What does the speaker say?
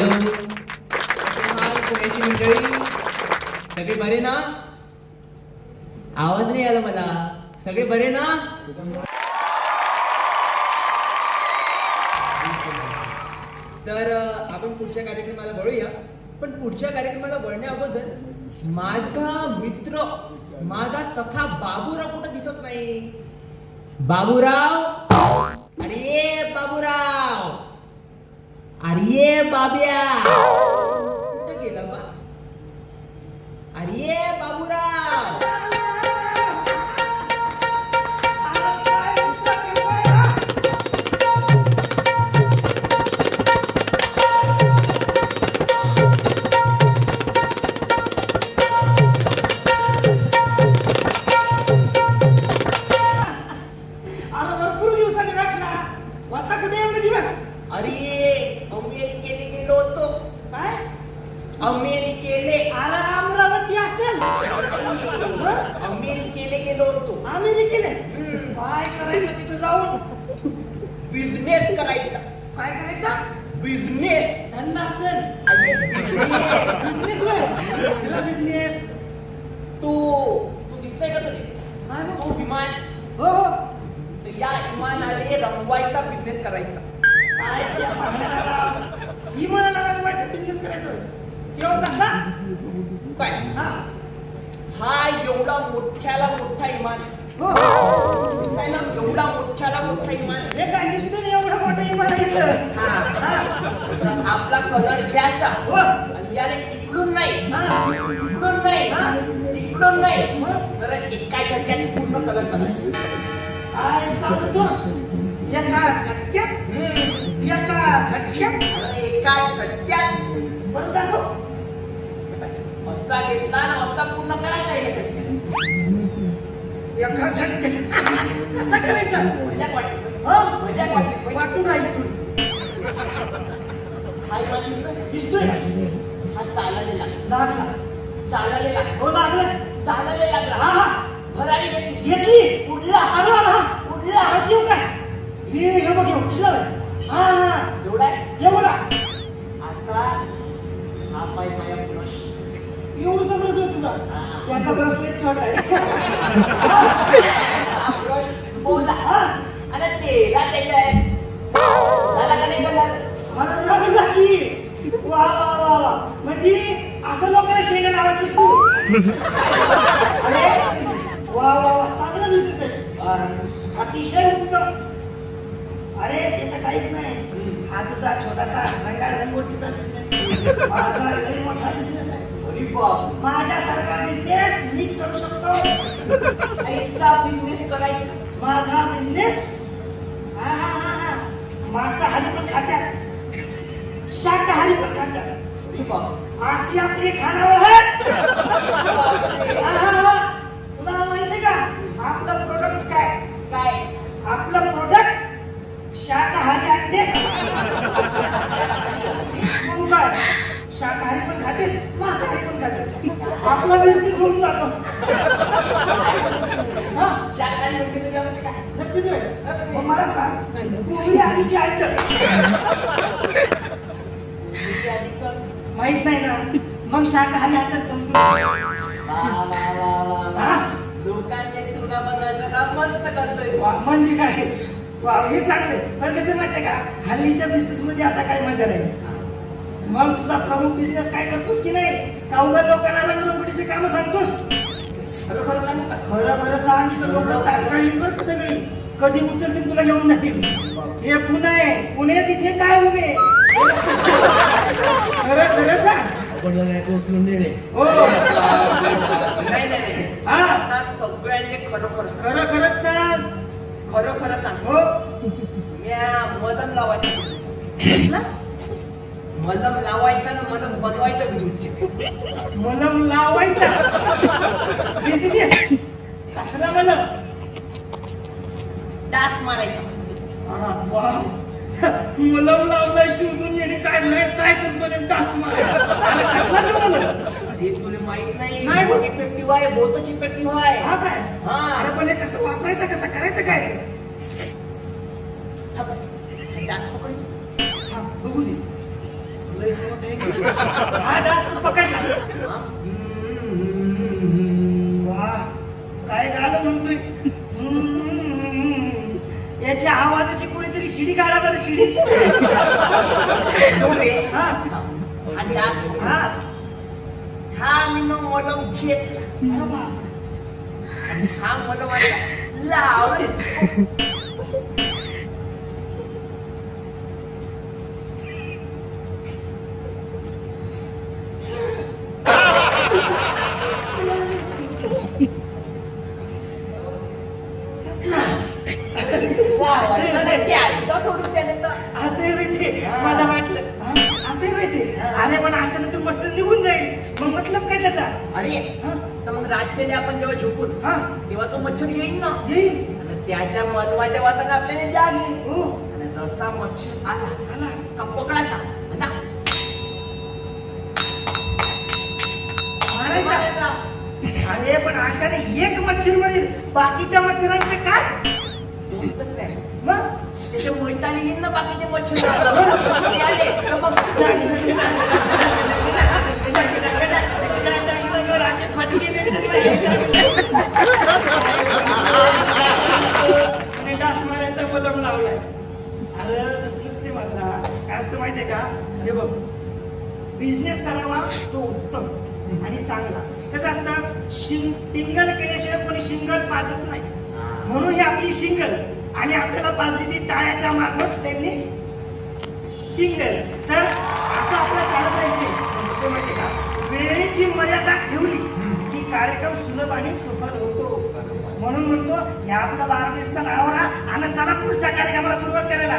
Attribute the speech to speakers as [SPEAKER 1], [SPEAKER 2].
[SPEAKER 1] Madam पुण्याची मंडळी सगळे बरे ना? आवाज नाही आला मला. सगळे बरे ना? तर आपण पुढच्या कार्यक्रमाला वळूया. पण पुढच्या कार्यक्रमाला वळण्या अगोदर माझा मित्र माझा सखा बाबूराव कुठं दिसत नाही? बाबूराव? अरे बाबूराव! अरे ये बाब्या. कुठं गेला बा? अरे
[SPEAKER 2] अरे
[SPEAKER 1] अमेरिकेला गेलो होतो.
[SPEAKER 2] काय?
[SPEAKER 1] अमेरिकेले
[SPEAKER 2] अरे अमरावती असेल.
[SPEAKER 1] अमेरिकेला गेलो होतो.
[SPEAKER 2] अमेरिकेले. काय करायचं तिथं जाऊन?
[SPEAKER 1] बिझनेस करायचा.
[SPEAKER 2] काय करायचं?
[SPEAKER 1] बिझनेस
[SPEAKER 2] धंदा असेल. बिझनेस बिझनेस
[SPEAKER 1] तू तू दिसतोय का तुझे तू विमान.
[SPEAKER 2] हो हो.
[SPEAKER 1] या विमानाले रंगवायचा बिझनेस करायचा.
[SPEAKER 2] ही म्हणाला रंगवायचं बिझनेस करायचं. केव्हा कसा
[SPEAKER 1] काय? एवढा मोठ्याला मोठा इमान.
[SPEAKER 2] हो.
[SPEAKER 1] काय ना एवढा मोठ्याला मोठा इमान.
[SPEAKER 2] हे काय दिसतं नाही एवढं मोठं इमान
[SPEAKER 1] आपला कलर घ्यायचा.
[SPEAKER 2] हो.
[SPEAKER 1] आणि याने इकडून नाही. इकडून नाही. इकडून नाही? तर एका झटक्यात पूर्ण कलर करायचा
[SPEAKER 2] काय सांगतोस? एका झटक्यात. एका झटक्यात
[SPEAKER 1] आणि एका झटक्यात
[SPEAKER 2] बरं दाखव
[SPEAKER 1] असा घेतला ना असा पूर्ण करायचा एका झटक्यात.
[SPEAKER 2] कसं करायचं.
[SPEAKER 1] मजा वाटते.
[SPEAKER 2] हो?
[SPEAKER 1] मजा वाटते.
[SPEAKER 2] वाटून राहील तू.
[SPEAKER 1] हा इमान दिसतोय? हा चालायला लागला.
[SPEAKER 2] लागला.
[SPEAKER 1] चालायला लागला.
[SPEAKER 2] हो लागलं.
[SPEAKER 1] चालायला लागला.
[SPEAKER 2] हा हा.
[SPEAKER 1] भरारी घेतली.
[SPEAKER 2] घेतली
[SPEAKER 1] उडला
[SPEAKER 2] हा
[SPEAKER 1] उडला
[SPEAKER 2] हा देऊ काय? हे हे बघ दिसलं हा.
[SPEAKER 1] एवढा आहे?
[SPEAKER 2] एवढा
[SPEAKER 1] आता हा पाय माझ्या ब्रश
[SPEAKER 2] तुझा.
[SPEAKER 1] हा.
[SPEAKER 2] त्याचा ब्रश छोटा आहे.
[SPEAKER 1] हा. ब्रश बोलला आणि तेला त्याच्या झाला का नाही कलर?
[SPEAKER 2] अरे लागला की. वा वा वा वा. म्हणजे असं लोकांना शेंगा लावायचीस तू. अरे वा वा वा. चांगला बिझनेस आहे. अतिशय उत्तम. अरे ते तर काहीच नाही. हा तुझा छोटासा रंगा रंगोटीचा बिझनेस माझा लई मोठा बिझनेस आहे. माझ्यासारखा बिझनेस मीच करू शकतो.
[SPEAKER 1] ऐसा बिझनेस करायचा.
[SPEAKER 2] माझा बिझनेस? मांसाहारी पण खात्यात. शाकाहारी पण खात्यात अशी आपली खानावळ आहे. तुला माहितीये का? आपलं प्रोडक्ट काय?
[SPEAKER 1] काय?
[SPEAKER 2] आपलं प्रोडक्ट शाकाहारी अंडे मग काय शाकाहारी पण खाते मांसाहारी पण खाते आपला बिझनेस होऊन जातो. हा?
[SPEAKER 1] शाकाहारी म्हणजे तुझ्या काय
[SPEAKER 2] नसते तुम्ही मग मला सांग कोंबडी आणि की अंड
[SPEAKER 1] आधी कर.
[SPEAKER 2] माहीत नाही ना? मग शाकाहारी अंड समजून
[SPEAKER 1] वा, वा, वा, वा, वा. लोकांनी तुला बनवायचं काम मस्त करतोय
[SPEAKER 2] वा, म्हणजे काय? वा हे चांगलं पण कसं माहितीये का? हल्लीच्या बिझनेस मध्ये आता काय मजा नाही. मग तुझा प्रमुख बिझनेस काय करतोस की नाही? का उगा लोकांना रंगरंगोटीचे काम सांगतोस?
[SPEAKER 1] खरं खरं सांगू का?
[SPEAKER 2] खरं खरं सांग की लोक तात्काळ बरं सगळी? कधी उचलतील तुला घेऊन जातील. हे पुणे आहे. पुणे तिथे काय उभे? खरं खरं सांग.
[SPEAKER 1] नाही नाही नाही
[SPEAKER 2] हा?
[SPEAKER 1] सगळ्यांनी खरं खरं
[SPEAKER 2] खरं खरंच सांग.
[SPEAKER 1] खरं खरं सांग.
[SPEAKER 2] हो.
[SPEAKER 1] म्या मलम लावायचं. मलम लावायचा ना मलम बनवायचं
[SPEAKER 2] मलम लावायचा. बिझनेस कसला मलम.
[SPEAKER 1] डास मारायचा.
[SPEAKER 2] अरे वा. मलम लावलाय शोधून याने काढलाय काय तर म्हणे डास मार अरे कसला तो मलम?
[SPEAKER 1] तुला माहीत नाही
[SPEAKER 2] नाही.
[SPEAKER 1] मोठी पेटी आहे बोतची पेटी आहे
[SPEAKER 2] हा काय?
[SPEAKER 1] हा.
[SPEAKER 2] अरे पण हे कसं वापरायचं कसं करायचं काय?
[SPEAKER 1] डास
[SPEAKER 2] हा बघू दे.
[SPEAKER 1] लय सोड
[SPEAKER 2] हा जास्त पकडला वा काय गाणं म्हणतोय हम्म. याच्या आवाजाची कोणीतरी शिडी काढा बरं शिडी. हा. हा.
[SPEAKER 1] हा मी मलम घेतला.
[SPEAKER 2] अरे.
[SPEAKER 1] हा मला माझ्या लावले.
[SPEAKER 2] असे होते मला वाटलं असे होते अरे पण असं तू मस्त निघून जाईल. मग मतलब काय त्याचा?
[SPEAKER 1] अरे तर मग रातच्याने आपण जेव्हा झोपून
[SPEAKER 2] हा.
[SPEAKER 1] तेव्हा तो मच्छर येईल ना?
[SPEAKER 2] येईल.
[SPEAKER 1] त्याच्या मनवाच्या वाताने आपल्याला जाग येईल.
[SPEAKER 2] हो.
[SPEAKER 1] आणि जसा मच्छर आला.
[SPEAKER 2] आला.
[SPEAKER 1] का पकडायचा?
[SPEAKER 2] मारायचा. अरे पण अशाने एक मच्छर मरेल. बाकीच्या मच्छरांचे काय? मग?
[SPEAKER 1] त्याच्या मैताने येईल ना बाकीचे मच्छर ते आले तर मग
[SPEAKER 2] असे फटके आणि डास मारायचा मलम लावलाय अरे तसं नसते मला काय असतं माहितीये का हे बघ बिझनेस करावा तो उत्तम आणि चांगला. कसं असतं? शिंग टिंगल केल्याशिवाय कोणी शिंगल पाजत नाही. म्हणून ही आपली शिंगल. आणि आपल्याला पाजली ती टाळ्याच्या मार्फत त्यांनी शिंगल. तर असं आपलं चालत राहील कसं माहितीये का? वेळेची मर्यादा ठेवली की कार्यक्रम सुलभ आणि सुफल होतो. म्हणून म्हणतो ह्या आपला बारा दिवसा नावारा आणि चला पुढच्या कार्यक्रमाला सुरुवात करायला.